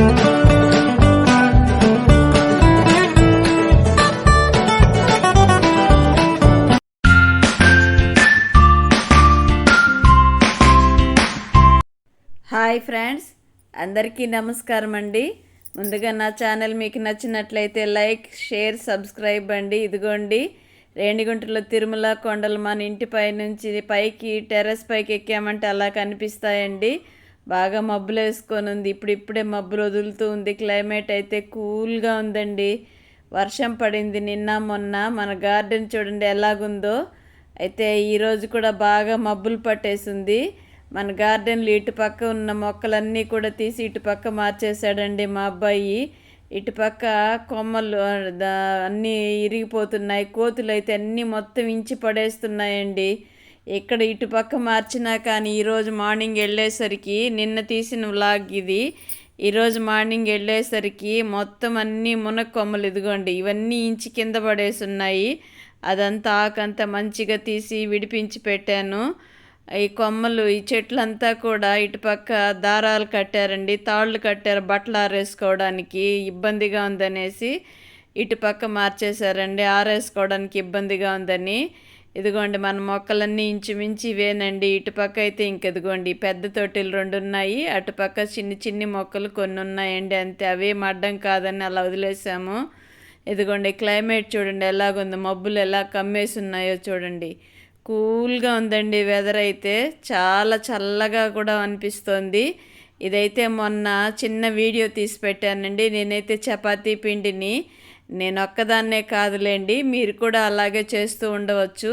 Hi friends అందరికీ నమస్కారం అండి. ముందుగా నా ఛానల్ మీకు నచ్చినట్లయితే లైక్ షేర్ సబ్స్క్రైబ్ అండి. ఇదిగోండి రేణిగుంటలో తిరుమల కొండలు మన ఇంటిపై నుంచి పైకి టెర్రస్ పైకి ఎక్కామంటే అలా కనిపిస్తాయండి. బాగా మబ్బులు వేసుకొని ఉంది ఇప్పుడు ఇప్పుడే మబ్బులు వదులుతూ ఉంది. క్లైమేట్ అయితే కూల్గా ఉందండి. వర్షం పడింది నిన్న మొన్న. మన గార్డెన్ చూడండి ఎలాగుందో. అయితే ఈరోజు కూడా బాగా మబ్బులు పట్టేసింది. మన గార్డెన్లో ఇటు పక్క ఉన్న మొక్కలన్నీ కూడా తీసి ఇటు పక్క మార్చేశాడండి మా అబ్బాయి. ఇటు పక్క కొమ్మలు అన్నీ ఇరిగిపోతున్నాయి. కోతులు అయితే అన్నీ మొత్తం ఇంచి పడేస్తున్నాయండి. ఇక్కడ ఇటుపక్క మార్చినా కానీ ఈరోజు మార్నింగ్ వెళ్ళేసరికి నిన్న తీసిన వ్లాగ్ ఇది. ఈరోజు మార్నింగ్ వెళ్ళేసరికి మొత్తం అన్నీ మునక్కొమ్మలు ఇదిగోండి ఇవన్నీ ఇంచి కింద పడేసి ఉన్నాయి అదంతా ఆకంతా మంచిగా తీసి విడిపించి పెట్టాను. ఈ కొమ్మలు ఈ చెట్లంతా కూడా ఇటుపక్క దారాలు కట్టారండి తాళ్ళు కట్టారు బట్టలు ఆరేసుకోవడానికి ఇబ్బందిగా ఉందనేసి ఇటుపక్క మార్చేశారండి ఆరేసుకోవడానికి ఇబ్బందిగా ఉందని. ఇదిగోండి మన మొక్కలన్నీ ఇంచుమించి ఇవేనండి. ఇటుపక్క అయితే ఇంకెదిగోండి. పెద్ద తొట్టిలు రెండు ఉన్నాయి అటుపక్క చిన్ని చిన్ని మొక్కలు కొన్ని ఉన్నాయండి అంతే అవే మడ్డం కాదని అలా వదిలేసాము. ఇదిగోండి క్లైమేట్ చూడండి ఎలాగుంది? మబ్బులు ఎలా కమ్మేసి ఉన్నాయో చూడండి. కూల్గా ఉందండి వెదర్ అయితే. చాలా చల్లగా కూడా అనిపిస్తోంది. ఇదైతే మొన్న చిన్న వీడియో తీసి పెట్టానండి. నేనైతే చపాతీ పిండిని నేను ఒక్కదాన్నే కాదులేండి మీరు కూడా అలాగే చేస్తూ ఉండవచ్చు.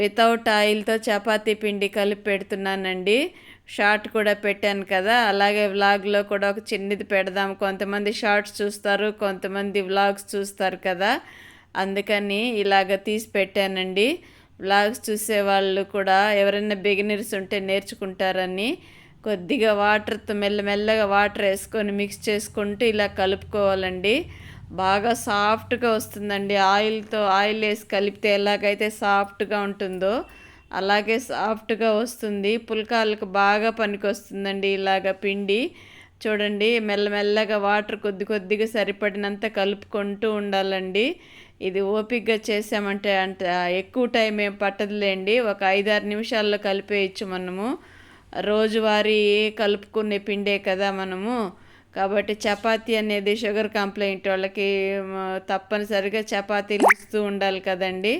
వితౌట్ ఆయిల్తో చపాతీ పిండి కలిపి పెడుతున్నానండి. షార్ట్ కూడా పెట్టాను కదా అలాగే వ్లాగ్లో కూడా ఒక చిన్నది పెడదాం. కొంతమంది షార్ట్స్ చూస్తారు కొంతమంది వ్లాగ్స్ చూస్తారు కదా అందుకని ఇలాగ తీసి పెట్టానండి. వ్లాగ్స్ చూసే వాళ్ళు కూడా ఎవరైనా బిగినర్స్ ఉంటే నేర్చుకుంటారని కొద్దిగా వాటర్తో మెల్లమెల్లగా వాటర్ వేసుకొని మిక్స్ చేసుకుంటూ ఇలా కలుపుకోవాలండి. బాగా సాఫ్ట్గా వస్తుందండి. ఆయిల్తో ఆయిల్ వేసి కలిపితే ఎలాగైతే సాఫ్ట్గా ఉంటుందో అలాగే సాఫ్ట్గా వస్తుంది. పుల్కాలకు బాగా పనికి వస్తుందండి ఇలాగ పిండి. చూడండి మెల్లమెల్లగా వాటర్ కొద్ది కొద్దిగా సరిపడినంత కలుపుకుంటూ ఉండాలండి. ఇది ఓపిక్గా చేసామంటే అంత ఎక్కువ టైం ఏం పట్టదులేండి. ఒక ఐదారు నిమిషాల్లో కలిపేయచ్చు మనము. రోజువారీ కలుపుకునే పిండే కదా మనము. కాబట్టి చపాతీ అనేది షుగర్ కంప్లైంట్ వాళ్ళకి తప్పనిసరిగా చపాతీలు ఇస్తూ ఉండాలి కదండి.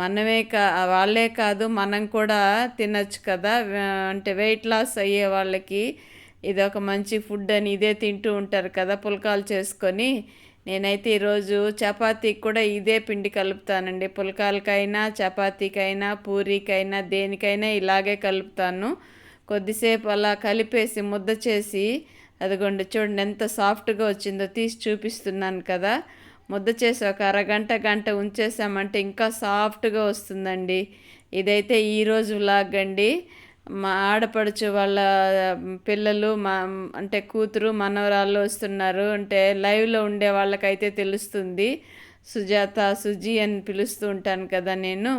మనమే కా వాళ్ళే కాదు మనం కూడా తినచ్చు కదా. అంటే వెయిట్ లాస్ అయ్యే వాళ్ళకి ఇది ఒక మంచి ఫుడ్ అని ఇదే తింటూ ఉంటారు కదా పుల్కాలు చేసుకొని. నేనైతే ఈరోజు చపాతీకి కూడా ఇదే పిండి కలుపుతానండి. పుల్కాలకైనా చపాతీకైనా పూరీకైనా దేనికైనా ఇలాగే కలుపుతాను. కొద్దిసేపు అలా కలిపేసి ముద్ద చేసి అదిగోండి చూడండి ఎంత సాఫ్ట్గా వచ్చిందో తీసి చూపిస్తున్నాను కదా. ముద్ద చేసి ఒక అరగంట గంట ఉంచేసామంటే ఇంకా సాఫ్ట్గా వస్తుందండి. ఇదైతే ఈరోజు వ్లాగ్ అండి మా ఆడపడుచు వాళ్ళ పిల్లలు మా అంటే కూతురు మనవరాళ్ళు వస్తున్నారు. అంటే లైవ్లో ఉండే వాళ్ళకైతే తెలుస్తుంది. సుజాత సుజీ అని పిలుస్తూ ఉంటాను కదా నేను.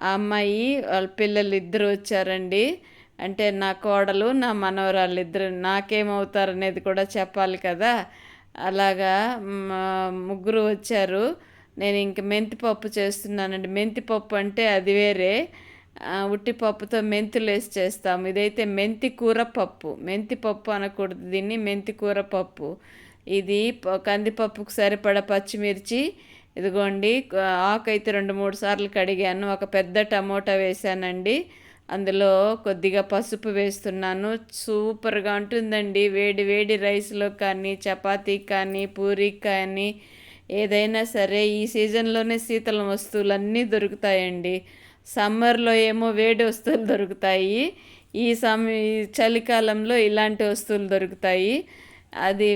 ఆ అమ్మాయి వాళ్ళ పిల్లలు ఇద్దరు వచ్చారండి. అంటే నా కోడలు నా మనవరాలు ఇద్దరు నాకేమవుతారు అనేది కూడా చెప్పాలి కదా. అలాగా ముగ్గురు వచ్చారు. నేను ఇంక మెంతిపప్పు చేస్తున్నానండి. మెంతిపప్పు అంటే అది వేరే. ఉట్టిపప్పుతో మెంతులు వేసి చేస్తాము. ఇదైతే మెంతి కూర పప్పు మెంతి పప్పు అనకూడదు దీన్ని మెంతి కూర పప్పు ఇది కందిపప్పుకు సరిపడ పచ్చిమిర్చి. ఇదిగోండి ఆకు అయితే రెండు మూడు సార్లు కడిగాను. ఒక పెద్ద టమోటా వేసానండి అందులో కొద్దిగా పసుపు వేస్తున్నాను. సూపర్గా ఉంటుందండి. వేడి వేడి రైస్లో కానీ చపాతీ కానీ పూరీ కానీ ఏదైనా సరే ఈ సీజన్లోనే శీతల వస్తువులు అన్నీ దొరుకుతాయండి. సమ్మర్లో ఏమో వేడి వస్తువులు దొరుకుతాయి. ఈ సమ చలికాలంలో ఇలాంటి వస్తువులు దొరుకుతాయి. అది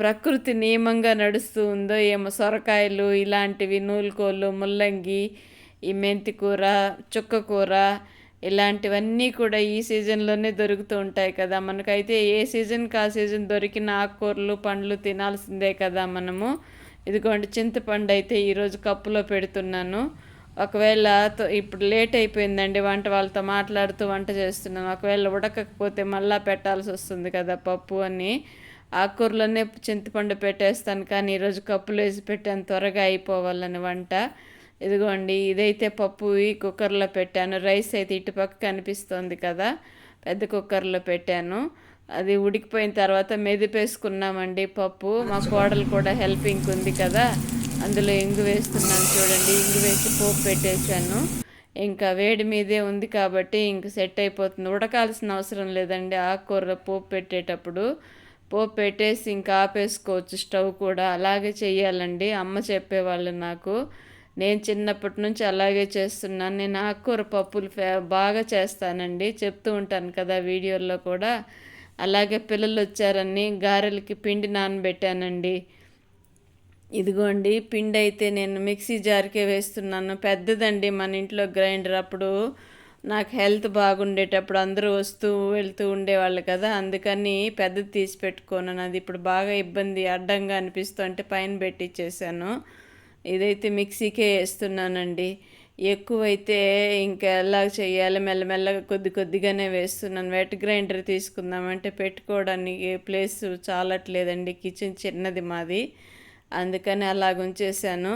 ప్రకృతి నియమంగా నడుస్తూ ఉందో ఏమో సొరకాయలు ఇలాంటివి నూలుకోలు ముల్లంగి ఈ మెంతికూర చుక్కకూర ఇలాంటివన్నీ కూడా ఈ సీజన్లోనే దొరుకుతూ ఉంటాయి కదా. మనకైతే ఏ సీజన్కి ఆ సీజన్ దొరికిన ఆకుకూరలు పండ్లు తినాల్సిందే కదా మనము. ఇదిగోండి చింతపండు అయితే ఈరోజు కప్పులో పెడుతున్నాను. ఒకవేళ ఇప్పుడు లేట్ అయిపోయిందండి వంట వాళ్ళతో మాట్లాడుతూ వంట చేస్తున్నాను. ఒకవేళ ఉడకకపోతే మళ్ళీ పెట్టాల్సి వస్తుంది కదా పప్పు అని. ఆకుకూరలోనే చింతపండు పెట్టేస్తాను కానీ ఈరోజు కప్పులు వేసి పెట్టాను త్వరగా అయిపోవాలని వంట. ఇదిగోండి ఇదైతే పప్పు ఈ కుక్కర్లో పెట్టాను. రైస్ అయితే ఇటుపక్క కనిపిస్తోంది కదా పెద్ద కుక్కర్లో పెట్టాను. అది ఉడికిపోయిన తర్వాత మెదిపేసుకున్నామండి పప్పు. మా కోడలు కూడా హెల్పింగ్ ఉంది కదా అందులో ఇంగు వేస్తున్నాను చూడండి. ఇంగు వేసి పోపు పెట్టేశాను. ఇంకా వేడి మీదే ఉంది కాబట్టి ఇంక సెట్ అయిపోతుంది. ఉడకాల్సిన అవసరం లేదండి ఆకుకూర పోపు పెట్టేటప్పుడు. పోపు పెట్టేసి ఇంకా ఆపేసుకోవచ్చు స్టవ్ కూడా. అలాగే చెయ్యాలండి అమ్మ చెప్పేవాళ్ళు నాకు. నేను చిన్నప్పటి నుంచి అలాగే చేస్తున్నాను. నేను ఆకుకూర పప్పులు బాగా చేస్తానండి. చెప్తూ ఉంటాను కదా వీడియోల్లో కూడా. అలాగే పిల్లలు వచ్చారని గారెలకి పిండి నానబెట్టానండి. ఇదిగోండి పిండి అయితే నేను మిక్సీ జార్కే వేస్తున్నాను. పెద్దదండి మన ఇంట్లో గ్రైండర్. అప్పుడు నాకు హెల్త్ బాగుండేటప్పుడు అందరూ వస్తూ వెళ్తూ ఉండేవాళ్ళు కదా. అందుకని పెద్దది తీసి పెట్టుకోను అది ఇప్పుడు బాగా ఇబ్బంది అడ్డంగా అనిపిస్తుంటే పైన పెట్టించేసాను ఇదైతే మిక్సీకే వేస్తున్నానండి ఎక్కువైతే ఇంకా ఎలా చేయాలి మెల్లమెల్లగా కొద్ది కొద్దిగానే వేస్తున్నాను. వెట్ గ్రైండర్ తీసుకుందామంటే పెట్టుకోవడానికి ప్లేస్ చాలట్లేదండి కిచెన్ చిన్నది మాది. అందుకని అలాగ ఉంచేసాను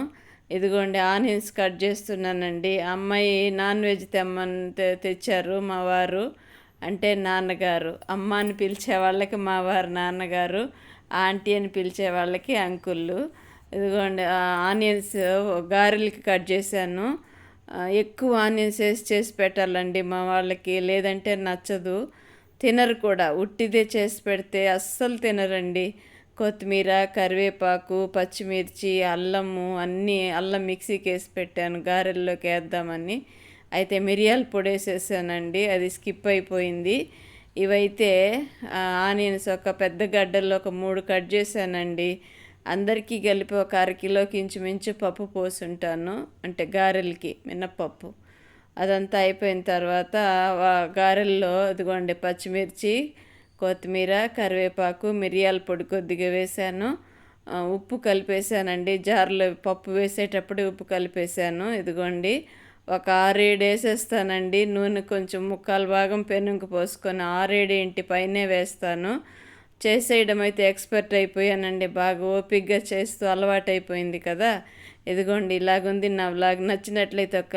ఇదిగోండి ఆనియన్స్ కట్ చేస్తున్నానండి. అమ్మాయి నాన్ వెజ్ తెమ్మని తెచ్చారు మా వారు. అంటే నాన్నగారు. అమ్మ అని పిలిచే వాళ్ళకి మా వారు నాన్నగారు. ఆంటీ అని పిలిచే వాళ్ళకి అంకుళ్ళు. ఇదిగోండి ఆనియన్స్ గారెలకి కట్ చేశాను. ఎక్కువ ఆనియన్స్ వేసి చేసి పెట్టాలండి మా వాళ్ళకి లేదంటే నచ్చదు. తినరు కూడా ఉట్టిదే చేసి పెడితే అస్సలు తినరండి. కొత్తిమీర కరివేపాకు పచ్చిమిర్చి అల్లము అన్నీ అల్లం మిక్సీకి వేసి పెట్టాను గారెల్లోకి వేద్దామని. అయితే మిరియాల పొడి వేసేసానండి అది స్కిప్ అయిపోయింది. ఇవైతే ఆనియన్స్ ఒక పెద్ద గడ్డల్లో ఒక మూడు కట్ చేశానండి. అందరికీ కలిపి ఒక అరకిలోకి ఇంచుమించు పప్పు పోసుంటాను. అంటే గారెలకి మినప్పప్పు. అదంతా అయిపోయిన తర్వాత గారెల్లో ఇదిగోండి పచ్చిమిర్చి కొత్తిమీర కరివేపాకు మిరియాల పొడి కొద్దిగా వేసాను. ఉప్పు కలిపేసానండి. జార్లో పప్పు వేసేటప్పుడు ఉప్పు కలిపేసాను. ఇదిగోండి ఒక ఆరేడు వేసేస్తానండి. నూనె కొంచెం ముక్కాలు భాగం పెనుగు పోసుకొని ఆరేడు ఇంటి పైనే వేస్తాను. చేసేయడం అయితే ఎక్స్పర్ట్ అయిపోయానండి. బాగా ఓపిక్గా చేస్తూ అలవాటైపోయింది కదా. ఇదిగోండి ఇలాగుంది నా వ్లాగ్ నచ్చినట్లయితే ఒక